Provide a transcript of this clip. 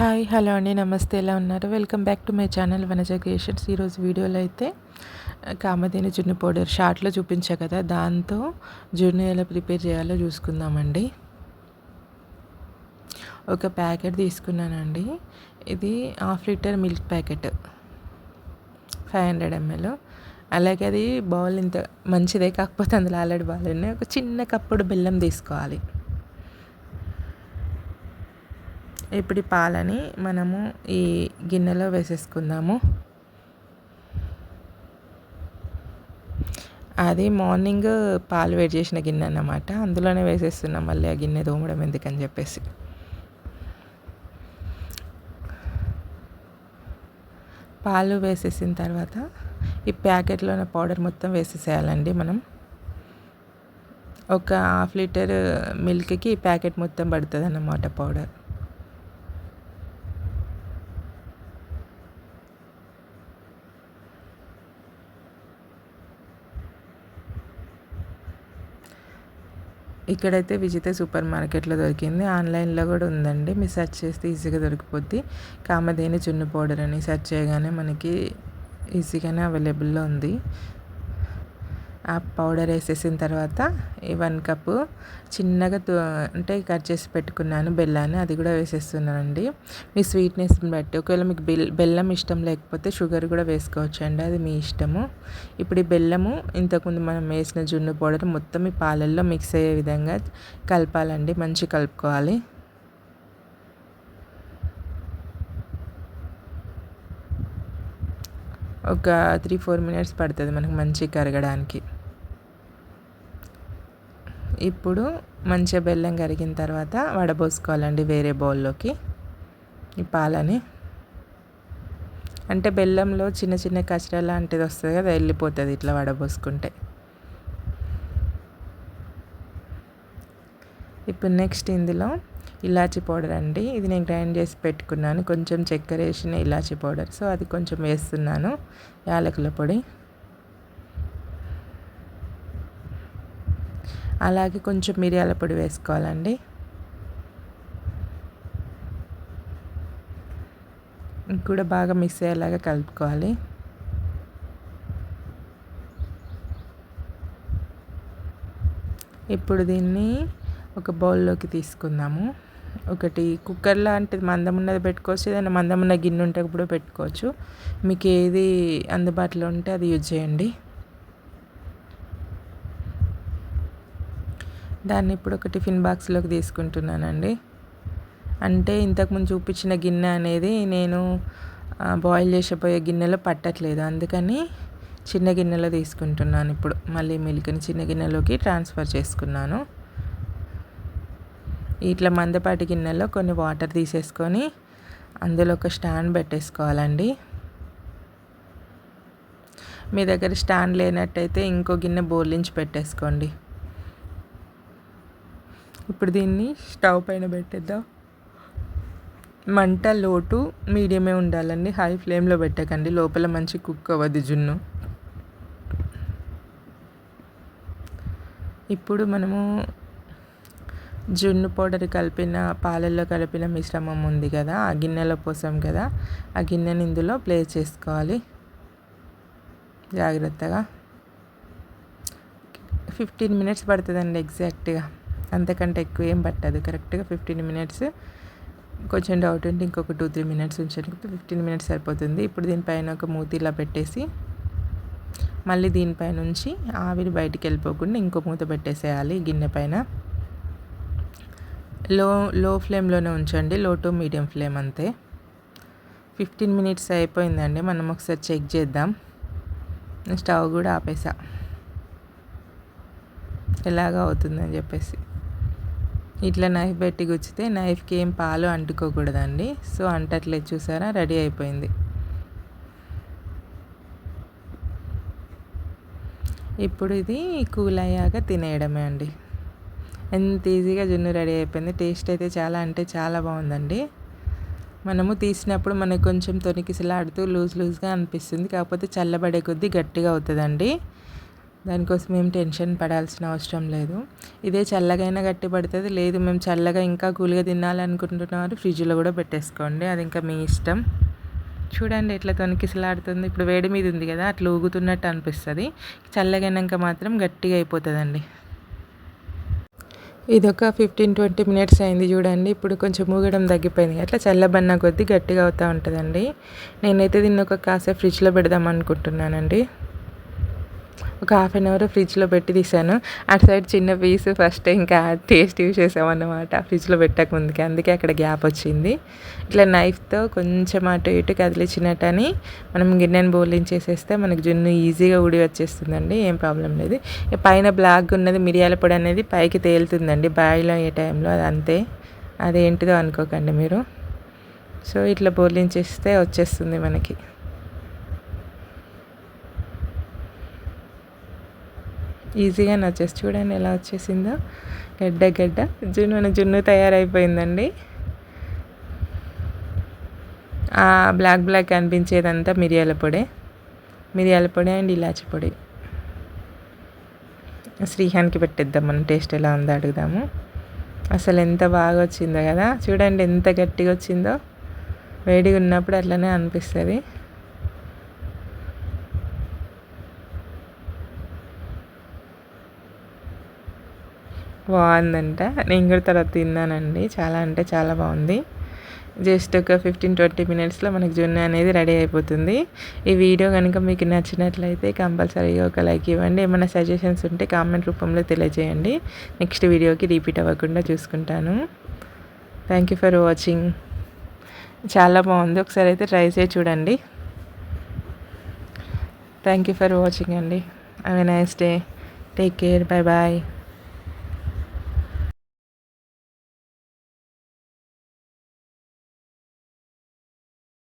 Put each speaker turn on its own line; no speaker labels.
Hi hello అండి నమస్తే ఎలా ఉన్నారు? Welcome back to my channel Vanaja creations. ఈరోజు వీడియోలో అయితే కామధేని జున్ను పౌడర్ షార్ట్లో చూపించా కదా దాంతో జున్ను ఎలా ప్రిపేర్ చేయాలో చూసుకుందామండి. ఒక ప్యాకెట్ తీసుకున్నానండి. ఇది half litre milk packet five hundred ML. అలాగే అది బౌల్ ఇంత మంచిదే కాకపోతే అందులో ఆల్రెడీ బాగాలేదు ఒక చిన్న కప్పుడు బెల్లం తీసుకోవాలి. ఇప్పుడు పాలని మనము ఈ గిన్నెలో వేసేసుకుందాము. అది మార్నింగ్ పాలు వేడి చేసిన గిన్నె అన్నమాట. అందులోనే వేసేస్తున్నాం మళ్ళీ ఆ గిన్నె తోమడం ఎందుకని చెప్పేసి. పాలు వేసేసిన తర్వాత ఈ ప్యాకెట్లోని పౌడర్ మొత్తం వేసేసేయాలండి మనం. ఒక హాఫ్ లీటర్ మిల్క్కి ఈ ప్యాకెట్ మొత్తం పడుతుంది అన్నమాట పౌడర్. ఇక్కడైతే విజిత సూపర్ మార్కెట్లో దొరికింది. ఆన్లైన్లో కూడా ఉందండి. మీరు సెర్చ్ చేస్తే ఈజీగా దొరికిపోద్ది. కామధేని చున్ను పౌడర్ అని సెర్చ్ చేయగానే మనకి ఈజీగానే అవైలబుల్లో ఉంది. ఆ పౌడర్ వేసేసిన తర్వాత ఈ వన్ కప్పు చిన్నగా అంటే కట్ చేసి పెట్టుకున్నాను బెల్లాన్ని అది కూడా వేసేస్తున్నానండి. మీ స్వీట్నెస్ని బట్టి. ఒకవేళ మీకు బెల్ బెల్లం ఇష్టం లేకపోతే షుగర్ కూడా వేసుకోవచ్చు అండి అది మీ ఇష్టము. ఇప్పుడు ఈ బెల్లము ఇంతకుముందు మనం వేసిన జున్ను పౌడర్ మొత్తం ఈ పాలల్లో మిక్స్ అయ్యే విధంగా కలపాలండి మంచి కలుపుకోవాలి. ఒక త్రీ ఫోర్ మినిట్స్ పడుతుంది మనకు మంచి కరగడానికి. ఇప్పుడు మంచిగా బెల్లం కరిగిన తర్వాత వడబోసుకోవాలండి వేరే బౌల్లోకి ఈ పాలని. అంటే బెల్లంలో చిన్న చిన్న కచరా లాంటిది వస్తుంది కదా వెళ్ళిపోతుంది ఇట్లా వడబోసుకుంటే. ఇప్పుడు నెక్స్ట్ ఇందులో ఇలాచీ పౌడర్ అండి. ఇది నేను గ్రైండ్ చేసి పెట్టుకున్నాను. కొంచెం చక్కెర వేసిన ఇలాచీ పౌడర్. సో అది కొంచెం వేస్తున్నాను యాలకుల పొడి. అలాగే కొంచెం మిరియాల పొడి వేసుకోవాలండి. కూడా బాగా మిక్స్ అయ్యేలాగా కలుపుకోవాలి. ఇప్పుడు దీన్ని ఒక బౌల్లోకి తీసుకుందాము. ఒకటి కుక్కర్ లాంటిది మందం ఉన్నది పెట్టుకోవచ్చు ఏదైనా మందం ఉన్న గిన్నె ఉంటే కూడా పెట్టుకోవచ్చు. మీకు ఏది అందుబాటులో ఉంటే అది యూజ్ చేయండి. దాన్ని ఇప్పుడు ఒక టిఫిన్ బాక్స్లోకి తీసుకుంటున్నానండి. అంటే ఇంతకుముందు చూపించిన గిన్నె అనేది నేను బాయిల్ చేసిపోయే గిన్నెలో పట్టట్లేదు. అందుకని చిన్న గిన్నెలో తీసుకుంటున్నాను ఇప్పుడు. మళ్ళీ మిల్క్ని చిన్న గిన్నెలోకి ట్రాన్స్ఫర్ చేసుకున్నాను. ఇట్లా మందపాటి గిన్నెలో కొన్ని వాటర్ తీసేసుకొని అందులో ఒక స్టాండ్ పెట్టేసుకోవాలండి. మీ దగ్గర స్టాండ్ లేనట్టయితే ఇంకో గిన్నె బోర్లించి పెట్టేసుకోండి. ఇప్పుడు దీన్ని స్టవ్ పైన పెట్టేద్దాం. మంట లోటు మీడియమే ఉండాలండి. హై ఫ్లేమ్లో పెట్టకండి. లోపల మంచి కుక్ అవ్వదు జున్ను. ఇప్పుడు మనము జున్ను పౌడర్ కలిపిన పాలల్లో కలిపిన మిశ్రమం ఉంది కదా ఆ గిన్నెలో పోసాం కదా ఆ గిన్నెని ఇందులో ప్లేస్ చేసుకోవాలి. జాగ్రత్తగా. ఫిఫ్టీన్ మినిట్స్ పడుతుందండి ఎగ్జాక్ట్గా. అంతకంటే ఎక్కువ ఏం పట్టదు. కరెక్ట్గా ఫిఫ్టీన్ మినిట్స్ కొంచెం డౌట్ ఉంటే ఇంకొక టూ త్రీ మినిట్స్ ఉంచండి. ఫిఫ్టీన్ మినిట్స్ సరిపోతుంది. ఇప్పుడు దీనిపైన ఒక మూతిలా పెట్టేసి మళ్ళీ దీనిపై నుంచి ఆవిరి బయటికి వెళ్ళిపోకుండా ఇంకో మూత పెట్టేసేయాలి గిన్నె పైన. లో లో ఫ్లేమ్లోనే ఉంచండి. లో టు మీడియం ఫ్లేమ్ అంతే. ఫిఫ్టీన్ మినిట్స్ అయిపోయిందండి. మనం ఒకసారి చెక్ చేద్దాం. స్టవ్ కూడా ఆపేసా. ఎలాగ అవుతుందని చెప్పేసి. ఇట్లా నైఫ్ పెట్టి గుచ్చితే నైఫ్కి ఏం పాలు అంటుకోకూడదండి. సో అంటట్లేదు చూసారా? రెడీ అయిపోయింది. ఇప్పుడు ఇది కూల్ అయ్యాక తినేయడమే అండి. ఎంత ఈజీగా జున్ను రెడీ అయిపోయింది. టేస్ట్ అయితే చాలా అంటే చాలా బాగుందండి. మనము తీసినప్పుడు మనకు కొంచెం తొనికిసలాడుతూ లూజ్ లూజ్గా అనిపిస్తుంది. కాకపోతే చల్లబడే కొద్దీ గట్టిగా అవుతుందండి. దానికోసం ఏం టెన్షన్ పడాల్సిన అవసరం లేదు. ఇదే చల్లగైనా గట్టి పడుతుంది లేదు మేము చల్లగా ఇంకా కూల్గా తినాలనుకుంటున్నారు ఫ్రిడ్జ్లో కూడా పెట్టేసుకోండి అది ఇంకా మీ ఇష్టం. చూడండి ఎట్లా తొనికిసలాడుతుంది. ఇప్పుడు వేడి మీద ఉంది కదా అట్లా ఊగుతున్నట్టు అనిపిస్తుంది. చల్లగైనాక మాత్రం గట్టిగా అయిపోతుందండి. ఇది ఒక ఫిఫ్టీన్ ట్వంటీ మినిట్స్ అయింది చూడండి. ఇప్పుడు కొంచెం ఊగడం తగ్గిపోయింది. అట్లా చల్లబన్న కొద్దీ గట్టిగా అవుతూ ఉంటుందండి. నేనైతే దీన్ని ఒక కాసేపు ఫ్రిడ్జ్లో పెడదాం అనుకుంటున్నానండి ఒక హాఫ్ అన్ అవర్ ఫ్రిడ్జ్లో పెట్టి తీసాను అటు సైడ్ చిన్న పీస్ ఫస్ట్ ఇంకా టేస్ట్ యూజ్ చేసామన్నమాట. ఫ్రిడ్జ్లో పెట్టక ముందుకి. అందుకే అక్కడ గ్యాప్ వచ్చింది. ఇట్లా నైఫ్తో కొంచెం అటు ఇటు కదిలించినట్టని మనం గిన్నెను బోలించేసేస్తే మనకు జున్ను ఈజీగా ఉడి వచ్చేస్తుందండి. ఏం ప్రాబ్లం లేదు. పైన బ్లాక్ ఉన్నది మిరియాల పొడి అనేది పైకి తేలుతుందండి. బాయిలో ఏ టైంలో అది అంతే. అదేంటిదో అనుకోకండి మీరు. సో ఇట్లా బోర్లించేస్తే వచ్చేస్తుంది మనకి. ఈజీగా నచ్చేసి చూడండి ఎలా వచ్చేసిందో. గడ్డ గడ్డ. జున్ను జున్ను తయారైపోయిందండి. బ్లాక్ బ్లాక్ అనిపించేదంతా మిరియాల పొడి. మిరియాల పొడి అండ్ ఇలాచి పొడి. శ్రీహాన్కి పెట్టేద్దాం మనం టేస్ట్ ఎలా ఉందో అడుగుదాము. అసలు ఎంత బాగా వచ్చిందో కదా. చూడండి ఎంత గట్టిగా వచ్చిందో. వేడిగా ఉన్నప్పుడు అట్లనే అనిపిస్తుంది. బాగుందంట. నేను కూడా తర్వాత తిన్నానండి. చాలా అంటే చాలా బాగుంది. జస్ట్ ఒక ఫిఫ్టీన్ ట్వంటీ మినిట్స్లో మనకి జున్ను అనేది రెడీ అయిపోతుంది. ఈ వీడియో కనుక మీకు నచ్చినట్లయితే కంపల్సరీగా ఒక లైక్ ఇవ్వండి. ఏమైనా సజెషన్స్ ఉంటే కామెంట్ రూపంలో తెలియజేయండి. నెక్స్ట్ వీడియోకి రిపీట్ అవ్వకుండా చూసుకుంటాను. థ్యాంక్ యూ ఫర్ వాచింగ్ చాలా బాగుంది. ఒకసారి అయితే ట్రై చేసి చూడండి. థ్యాంక్ యూ ఫర్ వాచింగ్ అండి. Have a nice day take care bye bye